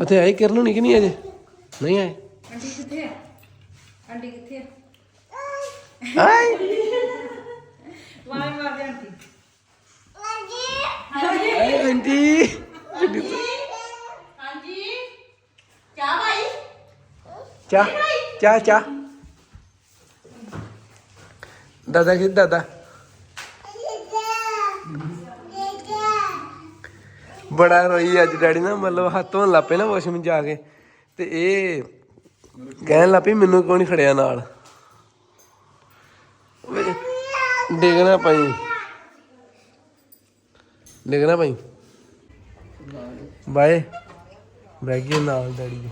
ਉੱਥੇ ਆਏ ਕਿਰਨ ਨਹੀਂ ਕਿ ਨਹੀਂ ਅਜੇ? ਨਹੀਂ ਆਏ? ਆਂਟੀ ਕਿੱਥੇ ਆ? ਆਂਟੀ ਕਿੱਥੇ ਆ? ਆਏ। ਵਾਹ ਮਾਰ ਦੇ ਆਂਟੀ। ਆਏ ਆਂਟੀ। ਹਾਂਜੀ। ਚਾਹ ਭਾਈ ਚਾਹ। ਚਾਹ ਚਾਹ। ਦਾਦਾ ਕਿ ਦਾਦਾ। ਬੜਾ ਰੋਈ ਅੱਜ ਡੈਡੀ ਨਾ ਮਤਲਬ ਹੱਥ ਧੋਣ ਲੱਪੇ ਨਾ ਵਾਸ਼ਰੂਮ ਜਾ ਕੇ। ਤੇ ਇਹ ਕਹਿਣ ਲੱਪੀ ਮੈਨੂੰ ਕਿਉਂ ਨਹੀਂ ਖੜਿਆ ਨਾਲ? ਡਿੱਗਣਾ ਪਈ। ਡਿੱਗਣਾ ਪਈ। ਬਾਏ। ਬਹਿ ਗਈ ਨਾਲ ਡੈਡੀ। ਦੇ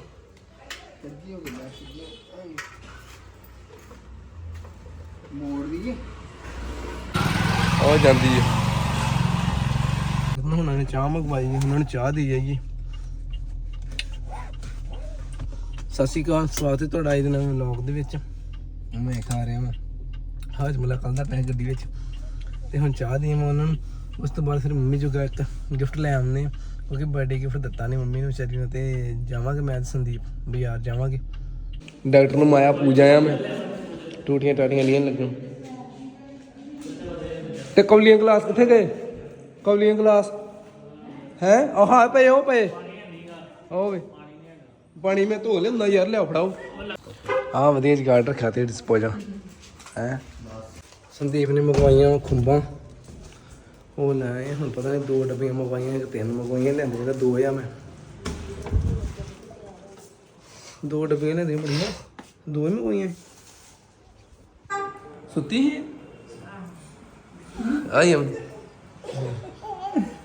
ਮੋੜ ਦੀ ਉਹ ਜਾਂਦੀ ਹੈ ਉਹਨਾਂ ਨੇ ਚਾਹ ਮੰਗਵਾਈ ਹੈ ਉਹਨਾਂ ਨੂੰ ਚਾਹ ਦੀ ਜਾਈਏ ਸਤਿ ਸ਼੍ਰੀ ਅਕਾਲ ਸਵਾਗਤ ਹੈ ਤੁਹਾਡਾ ਅੱਜ ਦੇ ਨਵੇਂ ਵਲੌਗ ਦੇ ਵਿੱਚ। ਮੈਂ ਖਾ ਰਿਹਾ ਮੈਂ ਹਾਜ ਮਲਾ ਕੱਲ ਦਾ ਪੈ ਗੱਡੀ ਵਿੱਚ। ਤੇ ਹੁਣ ਚਾਹ ਦੀ ਮੈਂ ਉਹਨਾਂ ਨੂੰ। ਉਸ ਤੋਂ ਬਾਅਦ ਫਿਰ ਮੰਮੀ ਜੋ ਇੱਕ ਗਿਫਟ ਲੈ ਆਉਂਦੇ ਆ ਕਿਉਂਕਿ ਬਰਥਡੇ ਗਿਫਟ ਦਿੱਤਾ ਨਹੀਂ ਮੰਮੀ ਨੂੰ ਵਿਚਾਰੀ ਨੂੰ ਤੇ ਜਾਵਾਂਗੇ ਮੈਂ ਤੇ ਸੰਦੀਪ ਬਾਜ਼ਾਰ ਜਾਵਾਂਗੇ। ਡਾਕਟਰ ਨੂੰ ਮਾਇਆ ਪੂਜਾ ਆ ਮੈਂ। ਟੂਟੀਆਂ ਟਾਟੀਆਂ ਲੀਆਂ ਲੱਗਣ ਤੇ ਕੌਲੀਆਂ ਗਲਾਸ ਕਿੱਥੇ ਗਏ? ਕੌਲੀਆਂ ਗਲਾਸ। ਹੈ? ਉਹ ਹਾਂ ਪਏ, ਉਹ ਪਏ। ਉਹ ਵੇ। ਪਾਣੀ ਮੈਂ ਧੋ ਲਿਆਉਂਦਾ ਯਾਰ, ਲਿਆਓ, ਫੜਾਓ। ਆ ਵਧੀਆ ਜਗਾੜ ਰੱਖਿਆ ਤੇ ਡਿਸਪੋਜ਼ਲ ਹੈ? ਸੰਦੀਪ ਨੇ ਮੰਗਵਾਈਆਂ ਖੁੰਬਾਂ। ਉਹ ਲੈ ਆਏ, ਹੁਣ ਪਤਾ ਨਹੀਂ ਦੋ ਡੱਬੀਆਂ ਮੰਗਵਾਈਆਂ ਕਿ ਤਿੰਨ ਮੰਗਵਾਈਆਂ ਲੈਂਦੇ ਤਾਂ ਦੋ ਆ ਮੈਂ। ਦੋ ਡੱਬੀਆਂ ਲੈਂਦੇ ਬੜੀਆਂ, ਦੋ ਹੀ ਮੰਗਵਾਈਆਂ। ਸੁੱਤੀ ਸੀ? ਆਈ ਹਮ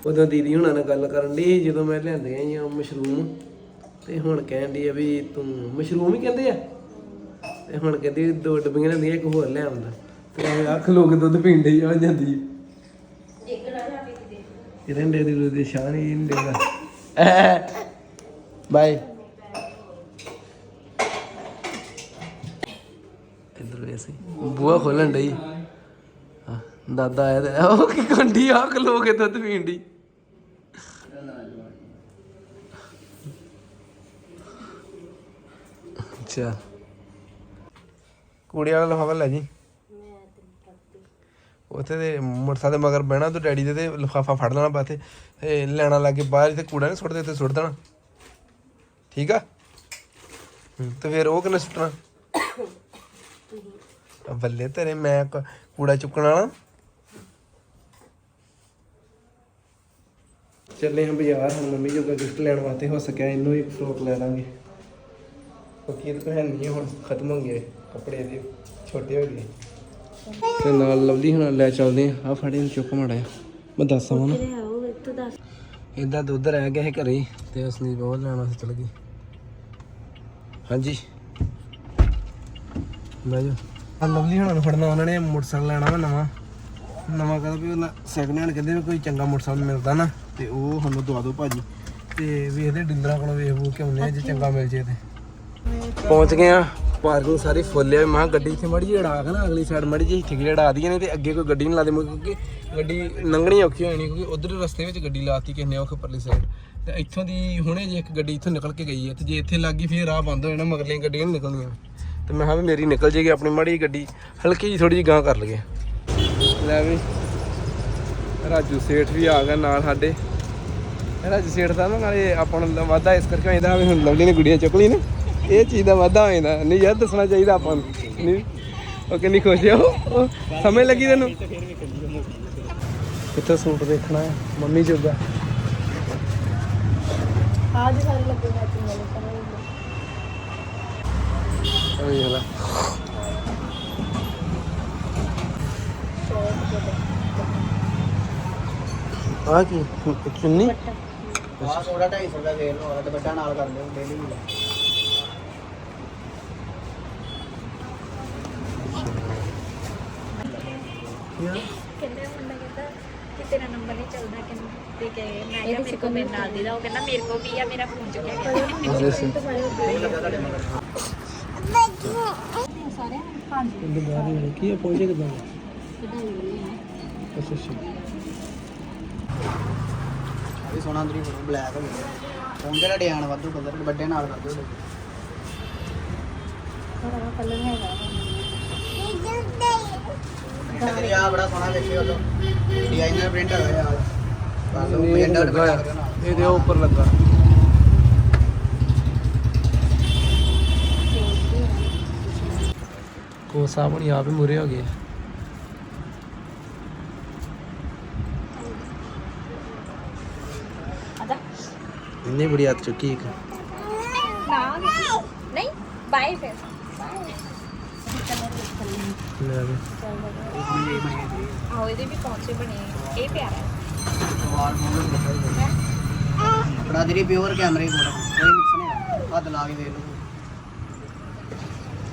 ਉਦੋਂ ਦੀਦੀ ਹੁਣਾਂ ਨਾਲ ਗੱਲ ਕਰਨ ਦੀ ਜਦੋਂ ਮੈਂ ਲਿਆਂਦੇ ਆਈ ਆ ਮਸ਼ਰੂਮ। ਤੇ ਹੁਣ ਕਹਿੰਦੀ ਆ ਵੀ ਤੂੰ ਮਸ਼ਰੂਮ ਹੀ ਕਹਿੰਦੇ ਆ? ਤੇ ਹੁਣ ਕਹਿੰਦੀ ਦੋ ਡੱਬੀਆਂ ਲੈਂਦੀਆਂ ਇੱਕ ਹੋਰ ਲੈ ਆਉਂਦਾ ਤੇ ਅੱਖ ਲੋਕ ਦੁੱਧ ਪੀਂਦੇ ਆ, ਜਾਂਦੀ। ਕਿਰਨ ਦੇ ਦਿਲ ਦੇ ਸ਼ਾਨ ਹੀ ਨਹੀਂ ਦੇਗਾ ਬਾਏ। ਇਧਰ ਵੈਸੇ ਬੂਆ ਖੋਲਣ ਡਈ। ਦਾਦਾ ਆਇਆ ਤੇ, ਉਹ ਕੀ ਕੰਡੀ ਆ ਖਲੋ ਦੁੱਧ ਪੀਣ ਅੱਛਾ। ਕੂੜੇ ਵਾਲਾ ਲਿਫਾਫਾ ਲੈ ਜੀ। ਉੱਥੇ ਤੇ ਮੋਟਰਸਾਈਕਲ ਦੇ ਮਗਰ ਬਹਿਣਾ ਤੂੰ ਡੈਡੀ ਦੇ ਤੇ ਲਫਾਫਾ ਫੜ ਲੈਣਾ ਬਾਤੇ ਤੇ। ਲੈਣਾ ਲੱਗੇ ਬਾਹਰ ਤੇ ਕੂੜਾ ਨਹੀਂ ਸੁੱਟਦੇ ਤੇ ਸੁੱਟ ਦੇਣਾ। ਠੀਕ ਆ? ਹੂੰ, ਤੇ ਫਿਰ ਉਹ ਕਿੰਨੇ ਸੁੱਟਣਾ? ਆ ਬੱਲੇ ਤੇਰੇ ਮੈਂ ਕ- ਕੂੜਾ ਚੁੱਕਣਾ ਨਾ ਚੱਲੇ ਹਾਂ ਬਾਜ਼ਾਰ ਹੁਣ ਮੰਮੀ ਜੋਗਾ ਗਿਫਟ ਲੈਣ ਵਾਸਤੇ ਹੋ ਸਕਿਆ ਇਹਨੂੰ ਇੱਕ ਫਰੋਕ ਲੈ ਲਾਂਗੇ। ਇਹ ਤਾਂ ਹੈ ਨਹੀਂ ਹੁਣ ਖਤਮ ਹੋ ਗਏ ਕੱਪੜੇ ਇਹਦੇ ਛੋਟੇ ਹੋ ਗਏ। ਤੇ ਨਾਲ ਲਵਲੀ ਹੁਣ ਲੈ ਚੱਲਦੇ ਆ। ਆ ਫੜੇ ਨੂੰ ਚੁੱਕ ਮਾੜਾ ਜਿਹਾ। ਮੈਂ ਦੱਸਾਂ ਨਾ ਇਦਾਂ ਦੁੱਧ ਰਹਿ ਗਿਆ ਹੈ ਘਰੇ ਤੇ ਉਸ ਨੇ ਬਹੁਤ ਲੈਣਾ ਸੀ ਚਲ ਗਈ ਹਾਂਜੀ। ਲੈ ਜਾ। ਆ ਲਵਲੀ ਹੁਣਾਂ ਨੂੰ ਫੜਨਾ ਉਹਨਾਂ ਨੇ ਮੋਟਰਸਾਈਕਲ ਲੈਣਾ ਵਾ ਨਵਾਂ। ਨਵਾਂ ਕਹਿੰਦਾ ਵੀ ਉਹਨਾਂ ਸੈਕਿੰਡ ਹੈਂਡ ਕਹਿੰਦੇ ਵੀ ਕੋਈ ਚੰਗਾ ਮੋਟਰਸਾਈਕਲ ਮਿਲਦਾ ਨਾ ਤੇ ਉਹ ਸਾਨੂੰ ਦਵਾ ਦਿਓ ਭਾਜੀ। ਤੇ ਵੇਖਦੇ ਡਿੰਦਰਾ ਕੋਲੋਂ ਵੇਖ ਵੂ ਕੇ ਆਉਂਦੇ ਆ ਜੇ ਚੰਗਾ ਮਿਲ ਜੇ ਤੇ। ਪਹੁੰਚ ਗਏ ਆ। ਪਾਰਕਿੰਗ ਸਾਰੀ ਫੁੱਲ ਹੈ ਮੈਂ ਕਿਹਾ ਗੱਡੀ ਇੱਥੇ ਮੜੀ ਜਿਹੀ ਅੜਾ ਕੇ ਨਾ, ਅਗਲੀ ਸਾਈਡ ਮੜੀ ਜਿਹੀ ਠੀਕ ਅੜਾ ਦਈਏ ਨੇ ਤੇ ਅੱਗੇ ਕੋਈ ਗੱਡੀ ਨਹੀਂ ਲਾ ਦੇ ਕਿਉਂਕਿ ਗੱਡੀ ਲੰਘਣੀ ਔਖੀ ਹੋਣੀ ਕਿਉਂਕਿ ਉਧਰ ਰਸਤੇ ਵਿੱਚ ਗੱਡੀ ਲਾਤੀ ਕਿਸੇ ਨੇ ਉਹ ਪਰਲੀ ਸਾਈਡ ਤੇ ਇੱਥੋਂ ਦੀ ਹੁਣੇ ਜੇ ਇੱਕ ਗੱਡੀ ਇੱਥੋਂ ਨਿਕਲ ਕੇ ਗਈ ਹੈ ਤੇ ਜੇ ਇੱਥੇ ਲੱਗ ਗਈ ਫਿਰ ਰਾਹ ਬੰਦ ਹੋ ਜਾਣਾ, ਮਗਰਲੀਆਂ ਗੱਡੀਆਂ ਨਹੀਂ ਨਿਕਲਣੀਆਂ। ਤੇ ਮੈਂ ਕਿਹਾ ਵੀ ਮੇਰੀ ਨਿਕਲ ਜੇਗੀ, ਆਪਣੀ ਮਾੜੀ ਗੱਡੀ, ਹਲਕੀ ਜਿਹੀ ਥੋੜੀ ਜਿਹੀ ਗਾਂ ਕਰ ਲਈਏ। ਲੈ ਵੀ, ਰਾਜੂ ਸੇਠ ਵੀ ਆ ਗਿਆ ਨਾਲ ਸਾਡੇ। ਰਾਜੂ ਸੇਠ ਦਾ ਨਾ ਨਾਲੇ ਆਪਾਂ ਨੂੰ ਵਾਧਾ ਇਸ ਕਰਕੇ ਹੋਈਦਾ ਵੀ ਹੁਣ ਲਵਲੀ ਨੇ ਗੁੜੀਆਂ ਚੁੱਕ ਲਈ ਨੇ। ਇਹ ਚੀਜ਼ ਦਾ ਵਾਧਾ ਹੋ ਜਾਂਦਾ। ਨਹੀਂ ਯਾਰ ਦੱਸਣਾ ਚਾਹੀਦਾ ਆਪਾਂ ਨੂੰ। ਉਹ ਕਿੰਨੀ ਖੁਸ਼ ਆ ਉਹ ਲੱਗੀ ਤੈਨੂੰ? ਕਿੱਥੇ ਸੂਟ ਦੇਖਣਾ ਮੰਮੀ ਜੋਗਾ। ਆਜ ਸਾਰੇ ਲੱਗੇ ਮੈਚਿੰਗ ਵਾਲੇ ਸਮੇਂ ਕੀ? ਚੁੰਨੀ? ਆ ਥੋੜਾ 250 ਦਾ ਦੇ ਲਓ ਦੁਪੱਟਾ ਨਾਲ ਕਰ ਲਿਓ ਡੇਲੀ ਗਿਆ। ਕਹਿੰਦਾ ਮੁੰਡਾ ਕਹਿੰਦਾ ਕਿ ਤੇਰਾ ਨੰਬਰ ਨਹੀਂ ਚੱਲਦਾ ਕਹਿੰਦਾ। ਤੇ ਕਹੇ ਮੈਂ ਕਿਹਾ ਮੇਰੇ ਕੋਲ ਮੇਰੇ ਨਾਲ ਦੀ ਦਾ ਉਹ ਕਹਿੰਦਾ ਮੇਰੇ ਕੋਲ ਵੀ ਆ ਮੇਰਾ ਫੋਨ ਚੁੱਕਿਆ ਗਿਆ। ਅਰੇ ਸੇ ਸਾਰੇ ਹਾਂਜੀ ਦੁਬਾਰਾ ਇਹ ਕੀ ਹੈ ਪਹੁੰਚੇ ਕਿਦਾਂ ਅੱਛਾ ਅੱਛਾ। ਇਹ ਸੋਨਾ ਅੰਦਰੀ ਬਲੈਕ ਹੋ ਗਿਆ। ਫੋਨ ਦੇ ਲੜਿਆਣ ਵਾਧੂ ਕਲਰ ਵੱਡੇ ਨਾਲ ਵਾਧੂ। ਕਲਰ ਹੈਗਾ। ਇਹ ਆ ਬੜਾ ਸੋਹਣਾ ਵੇਖਿਓ ਲੋ ਡਿਜ਼ਾਈਨਰ ਪ੍ਰਿੰਟ ਹੈਗਾ ਯਾਰ ਕਰ ਆ। ਕਰਿਓ ਨਾਲ। ਇਹਦੇ ਉੱਪਰ ਲੱਗਾ। ਕੋਸਾ ਬਣੀ ਆਪ ਹੀ ਮੁਰੇ ਹੋ ਗਏ। ਇੰਨੀ ਬੜੀ ਹੱਥ ਚੁੱਕੀ ਇੱਕ। ਨਾ ਨਹੀਂ। ਬਾਏ ਫਿਰ। ਲੈ ਵੇ। ਆਓ ਇਹਦੇ ਵੀ ਪੌਂਚੇ ਬਣੇ ਇਹ ਪਿਆਰਾ ਬੜਾ ਤੇਰੀ ਪਿਓਰ ਕੈਮਰੇ ਕੋਲ ਕੋਈ ਮਿਕਸ ਨਹੀਂ ਹੈ ਹੱਥ ਲਾ ਕੇ ਦੇਖ ਲਓ।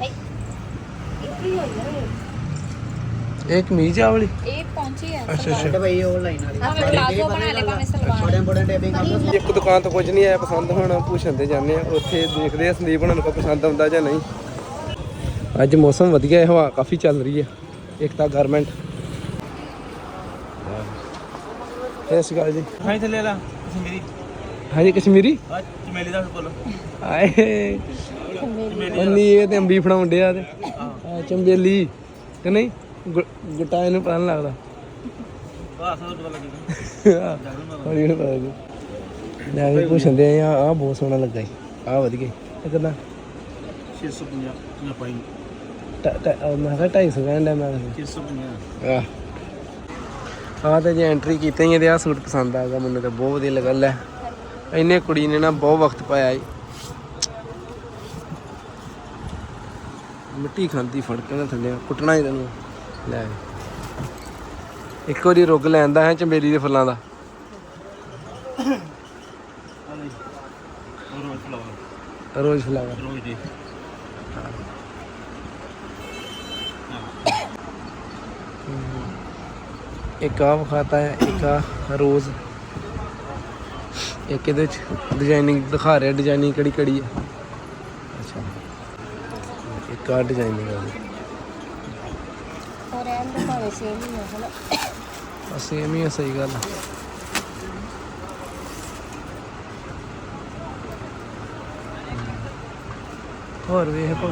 ਇਹ ਕੀ ਇਹ ਕਮੀਜ਼ ਆ ਵਾਲੀ? ਇਹ ਪੌਂਚੇ ਆ ਅੱਛਾ ਸ਼ਰਟ ਪਈ ਉਹ ਲਾਈਨ ਵਾਲੀ। ਹਾਂ, ਪਲਾਜ਼ੋ ਬਣਾ ਲਿਆ ਭਾਵੇਂ ਸਲਵਾਰ। ਛੋਟੇ ਮੋਟੇ ਟੇਪਿੰਗ ਕਰ ਲਓ। ਇੱਕ ਦੁਕਾਨ ਤੋਂ ਕੁਝ ਨਹੀਂ ਆਇਆ ਪਸੰਦ ਹੁਣ ਭੂਸ਼ਣ ਤੇ ਜਾਂਦੇ ਆ। ਉੱਥੇ ਦੇਖਦੇ ਆ ਸੰਦੀਪ ਉਹਨਾਂ ਨੂੰ ਕੋਈ ਪਸੰਦ ਆਉਂਦਾ ਜਾਂ ਨਹੀਂ। ਅੱਜ ਮੌਸਮ ਵਧੀਆ ਹੈ ਹਵਾ ਕਾਫੀ ਚੱਲ ਰਹੀ ਹੈ। ਇੱਕ ਤਾਂ ਗਾਰਮੈਂਟ। ਸ਼੍ਰੀ ਅਕਾਲ ਜੀ। ਹਾਂ ਥੱਲੇ ਲਾ ਮੇਰੀ ਹਾਂਜੀ ਕਸ਼ਮੀਰੀ? ਆ ਚਮੇਲੀ ਦਾ ਬੋਲੋ। ਆਏ ਇਹ ਤੇ ਅੰਬੀ ਫੜਾਉਣ ਡਿਆ ਤੇ। ਚੰਬੇਲੀ ਕਿ ਨਹੀਂ? ਗੁ- ਗੁੱਟਾ ਇਹਨੂੰ ਪਤਾ ਨੀ ਲੱਗਦਾ ਬਾਸ ਦਾ ਪਤਾ ਲੱਗੇਗਾ ਹੌਲੀ ਹੌਲੀ ਪਤਾ ਲੱਗੂ। ਲੈ ਵੀ ਪੁੱਛਦੇ ਆ ਆ ਬਹੁਤ ਸੋਹਣਾ ਲੱਗਾ ਆ ਵਧੀਆ। ਇਹ ਕਿੰਨਾ 650 ਨਾ ਪਾਈ ਟ- ਟ- ਉਹ ਮੈਂ ਕਿਹਾ 250 ਕਹਿੰਦਾ ਮੈਂ 650 ਆ ਆ ਤੇ ਜੇ ਐਂਟਰੀ ਕੀਤੀ ਹੀ ਇਹਦੇ ਆ ਸੂਟ ਪਸੰਦ ਆ ਗਿਆ ਮੈਨੂੰ ਤਾਂ ਬਹੁਤ ਵਧੀਆ ਲੱਗਾ ਲੈ। ਇਹਨੇ ਕੁੜੀ ਨੇ ਨਾ ਬਹੁਤ ਵਕਤ ਪਾਇਆ ਈ। ਮਿੱਟੀ ਖਾਂਦੀ ਫੜ ਕੇ ਨਾ ਥੱਲੇ ਕੁੱਟਣਾ ਹੀ ਤੈਨੂੰ। ਲੈ। ਇੱਕ ਵਾਰੀ ਰੁੱਗ ਲੈਂਦਾ ਹੈ ਚੰਬੇਰੀ ਦੇ ਫੁੱਲਾਂ ਦਾ। ਰੋਜ਼ ਫਲਾਵਰ। ਰੋਜ਼ ਫਲਾਵਰ। ਰੋਜ਼ ਦੇ। ਇੱਕ ਆ ਵਿਖਾਤਾ ਹੈ ਇੱਕ ਆ ਰੋਜ਼। ਇੱਕ ਇਹਦੇ ਚ ਡਿਜ਼ਾਈਨਿੰਗ ਦਿਖਾ ਰਿਹਾ ਡਿਜ਼ਾਈਨਿੰਗ ਕਿਹੜੀ ਕਿਹੜੀ ਹੈ। ਅੱਛਾ। ਇੱਕ ਆ ਡਿਜ਼ਾਈਨਿੰਗ ਹੈ ਔਰ ਐਂ ਭਾਵੇਂ ਸੇਮ ਹੀ ਹੈ ਹਨਾ। ਸੇਮ ਹੀ ਹੈ ਸਹੀ ਗੱਲ ਹੈ ਹੋਰ ਵੇਖ ਪਾ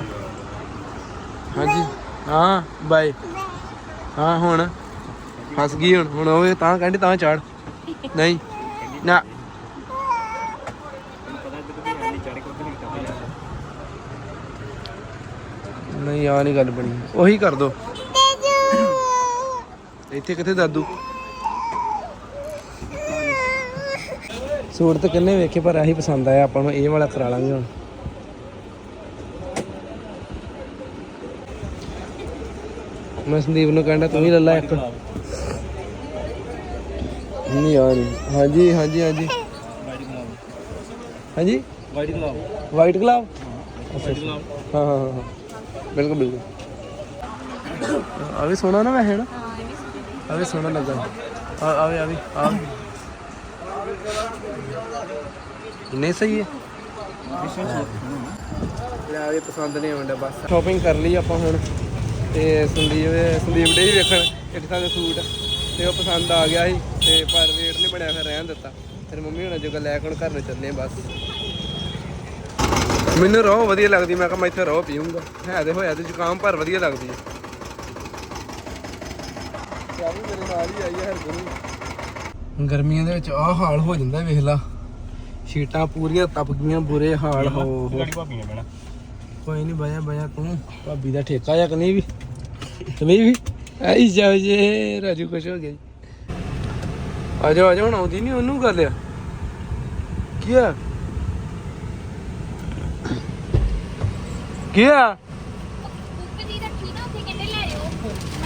ਹਾਂਜੀ। ਹਾਂ ਬਾਈ ਹਾਂ, ਹੁਣ। ਫਸ ਗਈ ਹੁਣ। ਹੁਣ ਉਹ ਤਾਂ ਕਹਿੰਦੀ, ਤਾਂ ਚੜ। ਨਹੀਂ। ਨਾ। ਨਹੀਂ ਆ ਨਹੀਂ ਗੱਲ ਬਣੀ। ਉਹੀ ਕਰ ਦੋ। ਇੱਥੇ ਕਿੱਥੇ ਦਾਦੂ? ਸੂਟ ਤਾਂ ਕਿੰਨੇ ਵੇਖੇ, ਪਰ ਆਹੀ ਪਸੰਦ ਆਇਆ। ਆਪਾਂ ਨੂੰ ਇਹ ਵਾਲਾ ਕਰਾ ਲਾਂਗੇ ਹੁਣ। ਮੈਂ ਸੰਦੀਪ ਨੂੰ ਕਹਿੰਦਾ ਤੂੰ ਵੀ ਲੈ ਲੈ ਇੱਕ। ਨਹੀਂ ਆ ਨਹੀਂ ਹਾਂਜੀ ਹਾਂਜੀ ਹਾਂਜੀ। ਹਾਂਜੀ? ਵਾਈਟ ਗਲਾਵ ਵਾਈਟ ਗੁਲਾਬ ਹਾਂ ਹਾਂ ਹਾਂ, ਹਾਂ ਬਿਲਕੁਲ ਬਿਲਕੁਲ। ਆ ਵੀ ਸੋਹਣਾ ਨਾ ਵੈਸੇ ਨਾ? ਹਾਂ ਇਹ ਵੀ ਸੋਹਣਾ ਆ ਵੀ ਸੋਹਣਾ ਲੱਗਾ। ਆ ਆ ਵੀ ਆ ਵੀ ਆ। ਨਹੀਂ ਸਹੀ ਹੈ? ਲੈ ਵੀ ਪਸੰਦ ਨਹੀਂ ਆਉਂਦਾ ਬਸ। ਸ਼ਾਪਿੰਗ ਕਰ ਲਈ ਆਪਾਂ ਹੁਣ। ਤੇ ਸੰਦੀਪ ਸੰਦੀਪ ਡੇ ਹੀ ਵੇਖਣ ਇੱਕ ਥਾਂ ਦੇ ਸੂਟ ਤੇ ਉਹ ਪਸੰਦ ਆ ਗਿਆ ਸੀ ਤੇ ਪਰ ਰੇਟ ਨਹੀਂ ਬਣਿਆ ਫਿਰ ਰਹਿਣ ਦਿੱਤਾ। ਫਿਰ ਮੰਮੀ ਹੁਣਾਂ ਜੋਗਾ ਲੈ ਕੇ ਹੁਣ ਘਰ ਨੂੰ ਚੱਲੇ ਬਸ। ਮੈਨੂੰ ਰੋ ਵਧੀਆ ਲੱਗਦੀ ਮੈਂ ਕਿਹਾ ਮੈਂ ਇੱਥੇ ਰੋ ਪੀਊਂਗਾ। ਹੈ ਤੇ ਹੋਇਆ ਤੇ ਜ਼ੁਕਾਮ ਪਰ ਵਧੀਆ ਲੱਗਦੀ ਹੈ। ਯਾਰ ਵੀ ਮੇਰੇ ਨਾਲ ਹੀ ਆਈ ਹੈ ਗਰਮੀਆਂ ਦੇ ਵਿੱਚ ਆਹ ਹਾਲ ਹੋ ਜਾਂਦਾ ਵੇਖ ਲਾ। ਸ਼ੀਟਾਂ ਪੂਰੀਆਂ ਤਪ ਗਈਆਂ ਬੁਰੇ ਹਾਲ ਹੋ ਗਾੜੀ ਭਾਬੀ ਨੇ ਬਣਾ ਕੋਈ ਨਹੀਂ ਬਾਇਆ ਬਾਇਆ ਤੂੰ। ਭਾਬੀ ਦਾ ਠੇਕਾ ਜਾਂ ਕਨੀ ਵੀ? ਤੁਮੇ ਵੀ? ਆਈ ਜਾਓ ਜੇ ਰਾਜੂ ਖੁਸ਼ ਹੋ ਗਿਆ ਜੀ। ਆ ਜਾਓ ਆ ਜਾਓ ਹੁਣ ਆਉਂਦੀ ਨਹੀਂ ਉਹਨੂੰ ਕਰ ਲਿਆ ਕੀ ਆ? ਕੀ ਆ?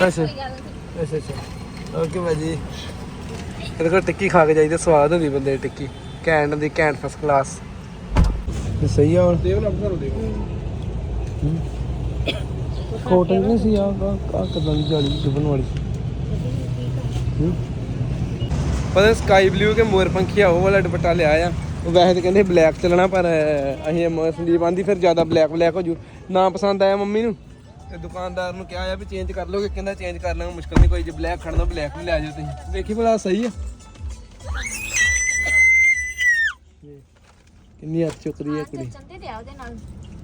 ਅੱਛਾ ਅੱਛਾ ਅੱਛਾ। ਓਕੇ ਭਾਜੀ? ਇਹਦੇ ਕੋਲ ਟਿੱਕੀ ਖਾ ਕੇ ਜਾਈਦਾ ਸਵਾਦ ਹੁੰਦੀ ਬੰਦੇ ਦੀ ਟਿੱਕੀ। ਘੈਂਟ ਦੀ ਘੈਂਟ ਫਸਟ ਕਲਾਸ ਸਹੀ ਆ ਹੁਣ? ਦੇਵ ਨਾ ਬਸਰੋ ਦੇਵ ਕੋਟਨ ਨਹੀਂ ਸੀ ਆ ਆ ਕਦਾਂ ਦੀ ਜਾਲੀ ਜੁਬਨ ਵਾਲੀ? ਹੂੰ। ਪਤਾ ਸਕਾਈ ਬਲੂ ਕੇ ਮੋਰ ਪੰਖੀਆ ਉਹ ਵਾਲਾ ਦੁਪੱਟਾ ਲਿਆ ਆ। ਉਹ ਵੈਸੇ ਤਾਂ ਕਹਿੰਦੇ ਬਲੈਕ ਚੱਲਣਾ ਪਰ ਅਸੀਂ ਸੰਦੀਪ ਆਂਦੀ ਫਿਰ ਜ਼ਿਆਦਾ ਬਲੈਕ ਬਲੈਕ ਹੋ ਜੂ ਨਾ ਪਸੰਦ ਆਇਆ ਮੰਮੀ ਨੂੰ? ਤੇ ਦੁਕਾਨਦਾਰ ਨੂੰ ਕਿਹਾ ਆ ਵੀ ਚੇਂਜ ਕਰ ਲੋਗੇ ਕਹਿੰਦਾ ਚੇਂਜ ਕਰ ਲਾਂਗੇ ਮੁਸ਼ਕਲ ਨਹੀਂ ਕੋਈ ਜੇ ਬਲੈਕ ਖੜਨਾ ਬਲੈਕ ਵੀ ਲੈ ਜਾਓ ਤੁਸੀਂ। ਵੇਖੀ ਭਲਾ ਸਹੀ ਆ। ਕਿੰਨੀ ਹੱਥ ਚੁੱਕਦੀ ਹੈ ਕੁੜੀ। ਚੰਦੇ ਤੇ ਆ ਉਹਦੇ ਨਾਲ।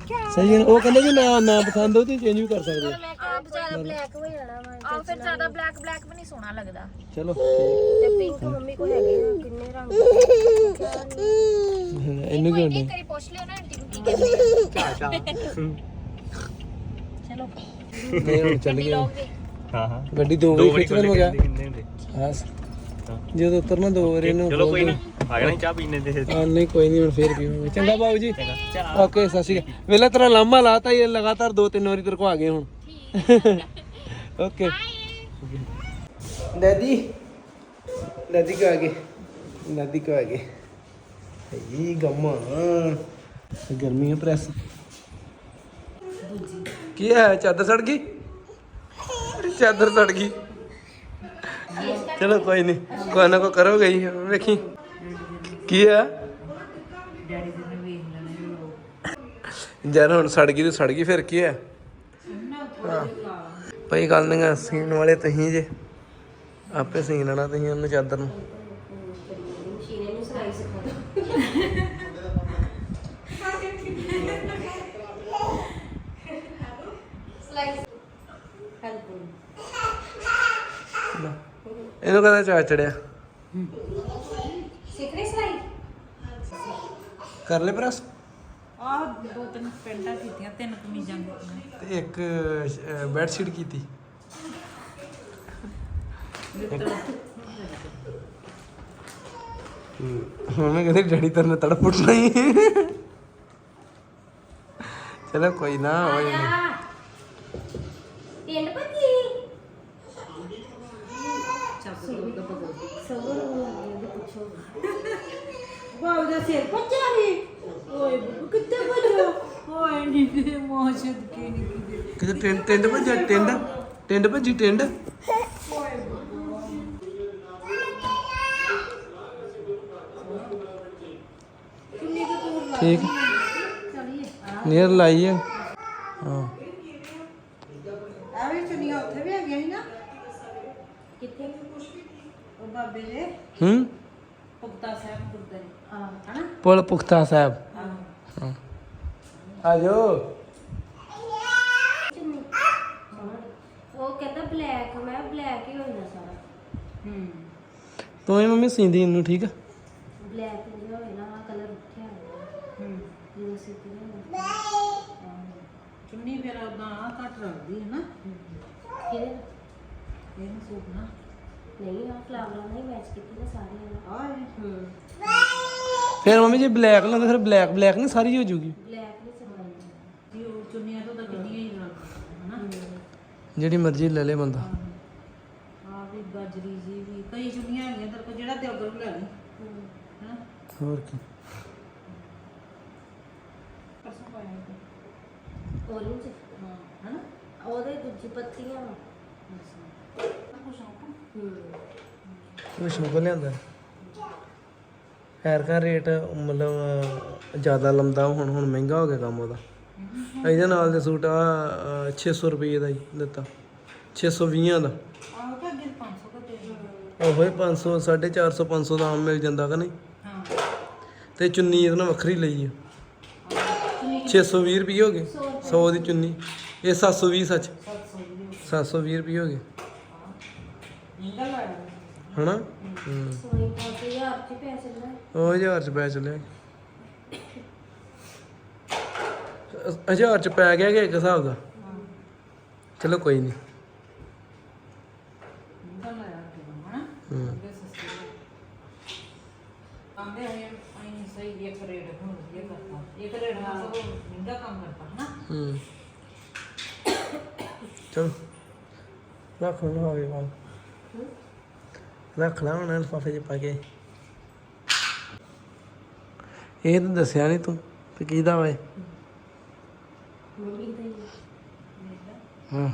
ਸਹੀ ਹੈ ਉਹ ਕਹਿੰਦੇ ਜੇ ਨਾ ਨਾ ਪਸੰਦ ਹੋ ਤੇ ਚੇਂਜ ਵੀ ਕਰ ਸਕਦੇ ਆ। ਮੈਂ ਕਿਹਾ ਜ਼ਿਆਦਾ ਬਲੈਕ ਹੋ ਜਾਣਾ ਵਾ ਆ ਫਿਰ ਜ਼ਿਆਦਾ ਬਲੈਕ ਬਲੈਕ ਵੀ ਨਹੀਂ ਸੋਹਣਾ ਲੱਗਦਾ। ਚਲੋ। ਤੇ ਪਿੰਕ ਮੰਮੀ ਕੋਲ ਹੈਗੇ ਆ ਕਿੰਨੇ ਰੰਗ ਇਹਨੂੰ ਕੀ ਹੁੰਦਾ ਇੱਕ ਵਾਰੀ ਪੁੱਛ ਲਿਓ ਨਾ ਆਂਟੀ ਨੂੰ ਕੀ ਕਹਿੰਦੇ ਚਲੋ। ਨਹੀਂ ਹੁਣ ਚੱਲ ਗਏ। ਲੋਗੇ ਹਾਂ ਹਾਂ। ਗੱਡੀ ਦੋ ਵਾਰੀ ਖਿੱਚ ਲੈਣ ਹੋ ਗਿਆ। ਕਿੰਨੇ ਹੁੰਦੇ ਹਾਂ। ਜਦੋਂ ਉਤਰਨਾ ਦੋ ਵਾਰੀ ਇਹਨੂੰ ਚਲੋ ਕੋਈ ਨਾ। ਆ ਜਾਣਾ ਚਾਹ ਪੀਣੇ ਦੇ। ਹਾਂ ਨਹੀਂ ਕੋਈ ਨਹੀਂ ਹੁਣ ਫੇਰ ਪੀਵਾਂਗੇ। ਚੰਗਾ ਬਾਬੂ ਜੀ। ਓਕੇ ਸਤਿ ਸ਼੍ਰੀ ਅਕਾਲ। ਵੇਲਾ ਤੇਰਾ ਲਾਮਾ ਲਾਤਾ ਇਹ ਲਗਾਤਾਰ ਦੋ ਤਿੰਨ ਵਾਰੀ ਤੇਰੇ ਕੋ ਆ ਗਏ ਹੁਣ। ਓਕੇ। ਦਾਦੀ ਦਾਦੀ ਕੋ ਆ ਗਏ। ਦਾਦੀ ਕੋ ਆ ਗਏ। ਇਹ ਗਮਾ ਗਰਮੀ ਹੈ ਪ੍ਰੈਸ। ਕੀ ਹੈ ਚਾਦਰ ਸੜ ਗਈ? ਚਾਦਰ ਸੜ ਗਈ। ਚਲੋ ਕੋਈ ਨਹੀਂ। ਕੋਈ ਨਾ ਕੋ ਕਰੋਗੇ ਹੀ ਵੇਖੀ। ਕੀ ਆ ਜਦ ਹੁਣ ਸੜ ਗਈ ਤੇ ਸੜ ਗਈ ਫਿਰ ਕੀ ਹੈ? ਹਾਂ। ਪਈ ਗੱਲ ਨਹੀਂ ਸੀਨ ਵਾਲੇ ਤੁਸੀਂ ਜੇ। ਆਪੇ ਸੀਨ ਲੈਣਾ ਤੁਸੀਂ ਉਹਨੂੰ ਚਾਦਰ ਨੂੰ। ਇਹਨੂੰ ਕਹਦਾ ਚਾ ਚੜਿਆ ਸਿੱਖਣੀ ਸਲਾਈ ਕਰ ਲੈ ਪ੍ਰੈਸ? ਆਹ ਦੋ ਤਿੰਨ ਪੈਂਟਾਂ ਕੀਤੀਆਂ ਤਿੰਨ ਕਮੀਜ਼ਾਂ ਕੀਤੀਆਂ। ਤੇ ਇੱਕ ਬੈੱਡ ਸ਼ੀਟ ਕੀਤੀ। ਮੰਮੀ ਕਹਿੰਦੀ ਡੈਡੀ ਤੇਰੇ ਨੇ ਤੜਪੁੱਟਣਾ ਹੀ। ਚਲੋ ਕੋਈ ਨਾ ਹੋ ਜਾਣੀ। ਤਿੰਨ ਬੱਜੀ ਬਾਬੂ ਦਾ ਸਿਰ ਪੱਜਾ ਹੀ ਓਏ ਬੱਬੂ ਕਿੱਥੇ ਪੱਜਾ ਓਏ ਨਹੀਂ ਮੋਹ ਸਦਕੇ ਨਹੀਂ ਕਿਤੇ। ਕਿਤੇ ਟਿੰਡ ਟਿੰਡ ਭੱਜਿਆ ਟਿੰਡ? ਟਿੰਡ ਭੱਜੀ ਟਿੰਡ? ਠੀਕ। ਨੀਅਰ ਲਾਈ ਹੈ ਹਾਂ। ਆ ਵੀ ਚੁੰਨੀਆਂ ਉੱਥੇ ਵੀ ਹੈਗੀਆਂ ਸੀ ਨਾ। ਕਿੱਥੇ? ਉਹ ਬਾਬੇ ਦੇ। ਹੂੰ? ਪੁਖਤਾ ਸਾਹਿਬ ਗੁਰਦੁਆਰੇ। ਹਾਂ ਹਨਾ? ਪੁਲ ਪੁਖਤਾ ਸਾਹਿਬ। ਹਾਂ। ਹਾਂ। ਆ ਜਾਓ ਉਹ ਕਹਿੰਦਾ ਬਲੈਕ ਮੈਂ ਬਲੈਕ ਹੀ ਹੋਣਾ ਸਾਰਾ। ਹੂੰ। ਤੂੰ ਹੀ ਮੰਮੀ ਸੀਂਦੀ ਇਹਨੂੰ ਠੀਕ ਆ? ਬਲੈਕ ਜਿਹੜਾ ਹੋਵੇ ਨਾ ਆਹ ਕਲਰ ਉੱਠਿਆ ਹੋਇਆ ਹੂੰ। ਜਿਵੇਂ ਸਿੱਧੀ ਨਾ ਚੁੰਨੀ ਫਿਰ ਉਦਾਂ ਆ ਘੱਟ ਰੱਖਦੀ ਹੈ ਨਾ। ਕਿਹਦੇ ਇਹਨੂੰ ਨਾ ਨਹੀਂ ਆ ਫਲਾਵਰਾਂ ਨਾਲ ਹੀ ਮੈਚ ਕੀਤੀ ਨਾ ਸਾਰਿਆਂ ਨਾਲ ਆ ਇਹ। ਹੂੰ। ਫਿਰ ਮੰਮੀ ਜੇ ਬਲੈਕ ਲਾਉਂਦੇ ਫਿਰ ਬਲੈਕ ਬਲੈਕ ਨਹੀਂ ਸਾਰੀ ਹੋ ਜੂਗੀ? ਬਲੈਕ ਨਹੀਂ ਚੰਗਾ ਜੀ ਉਹ ਚੁੰਨੀਆਂ ਤੋਂ ਤਾਂ ਕਿੰਨੀਆਂ ਹੀ ਰੱਖਦੀਆਂ ਹਨਾ? ਜਿਹੜੀ ਮਰਜ਼ੀ ਲੈ ਲੇ ਬੰਦਾ। ਆ ਵੀ ਗਾਜਰੀ ਜੀ ਵੀ ਕਈ ਚੁੰਨੀਆਂ ਹੈਗੀਆਂ ਤੇਰੇ ਕੋਲ ਜਿਹੜਾ ਤੇ ਅਗਰ ਲੈ ਲਈ। ਹਾਂ। ਹੋਰ ਕੀ? ਪਰਸੋਂ ਪਾਇਆ ਸੀ। orange? ਹਾਂ। ਹਨਾ? ਉਹਦੇ ਦੂਜੀ ਪੱਤੀਆਂ ਵਾ। ਕੁਛ ਨਾ। ਹੂੰ ਵਿਸ਼ਨੂੰ ਕੋ ਲਿਆਂਦਾ? ਹੈਰ ਕਾ ਰੇਟ ਮਤਲਬ ਜ਼ਿਆਦਾ ਲੰਦਾ ਹੁਣ ਹੁਣ ਮਹਿੰਗਾ ਹੋ ਗਿਆ ਕੰਮ ਉਹਦਾ। ਇਹਦੇ ਨਾਲ ਦੇ ਸੂਟ ਆ ਅ, 600 ਰੁਪਏ ਦਾ ਹੀ ਦਿੱਤਾ। 620 ਦਾ ਆਹ ਕਿ ਅੱਗੇ 500 ਦਾ ਦੇ ਉਹ ਹੀ 500 450 500 ਦਾ ਆਮ ਮਿਲ ਜਾਂਦਾ ਕਿ ਨਹੀਂ? ਹਾਂ ਤੇ ਚੁੰਨੀ ਇਹਦੇ ਨਾਲ ਵੱਖਰੀ ਲਈ ਆ। 620 ਰੁਪਏ ਹੋ ਗਏ। 100 ਦੀ ਚੁੰਨੀ। ਇਹ 720 ਸੱਚ। 720 ਰੁਪਏ ਹੋ ਗਏ। ਹਨਾ? ਹੂੰ। ਸੋਈ ਪਾ ਕੇ ਹਜ਼ਾਰ ਚ ਪੈਸੇ ਲੈ ਉਹ ਹਜ਼ਾਰ ਚ ਪੈ ਚੱਲਿਆ ਅ- ਹਜ਼ਾਰ ਚ ਪੈ ਗਿਆ ਕਿ ਇੱਕ ਹਿਸਾਬ ਦਾ? ਚਲੋ ਕੋਈ ਨਹੀਂ ਹੂੰ। ਆਂਦੇ ਹੋਏ ਆਈ ਸਹੀ ਇੱਕ ਰੇਟ ਹੁਣ ਇਹ ਕਰਤਾ। ਇੱਕ ਰੇਟ ਨਾਲ ਸਭ ਮਹਿੰਗਾ ਕੰਮ ਕਰਤਾ ਹਨਾ? ਹੂੰ। ਚਲੋ। ਰੱਖ ਲਓ ਹੋ ਗਏ ਵਾਲ ਰੱਖ ਲਾ ਹੁਣ ਲਿਫਾਫੇ 'ਚ ਪਾ ਕੇ। ਇਹ ਤਾਂ ਦੱਸਿਆ ਨਹੀਂ ਤੂੰ ਤੇ ਕਿਹਦਾ ਵਾ ਮੰਮੀ ਦਾ ਹੀ ਹਾਂ।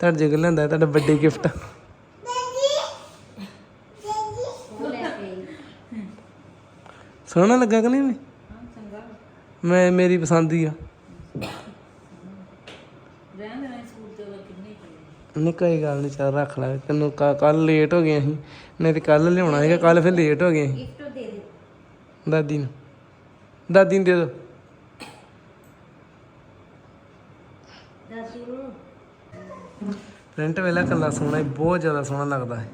ਤੁਹਾਡੇ ਜਗ ਲੈਂਦਾ ਤੁਹਾਡਾ ਵੱਡੇ ਗਿਫਟ। ਸੋਹਣਾ ਲੱਗਾ ਕਿ ਨਹੀਂ? ਮੈਂ ਮੇਰੀ ਪਸੰਦ ਹੀ ਆ। ਨਹੀਂ ਕੋਈ ਗੱਲ ਨਹੀਂ ਚੱਲ ਰੱਖ ਲੈ। ਤੈਨੂੰ ਕੱਲ ਲੇਟ ਹੋ ਗਏ ਅਸੀਂ। ਨਹੀਂ ਤੇ ਕੱਲ ਲਿਆਉਣਾ ਸੀਗਾ ਕੱਲ ਫਿਰ ਲੇਟ ਹੋ ਗਏ ਦਾਦੀ ਨੂੰ। ਦਾਦੀ ਨੂੰ ਦੇ ਦੋ। ਪ੍ਰਿੰਟ ਵੇਲਾ ਕੱਲਾ ਸੋਹਣਾ ਬਹੁਤ ਜ਼ਿਆਦਾ ਸੋਹਣਾ ਲੱਗਦਾ ਹੈ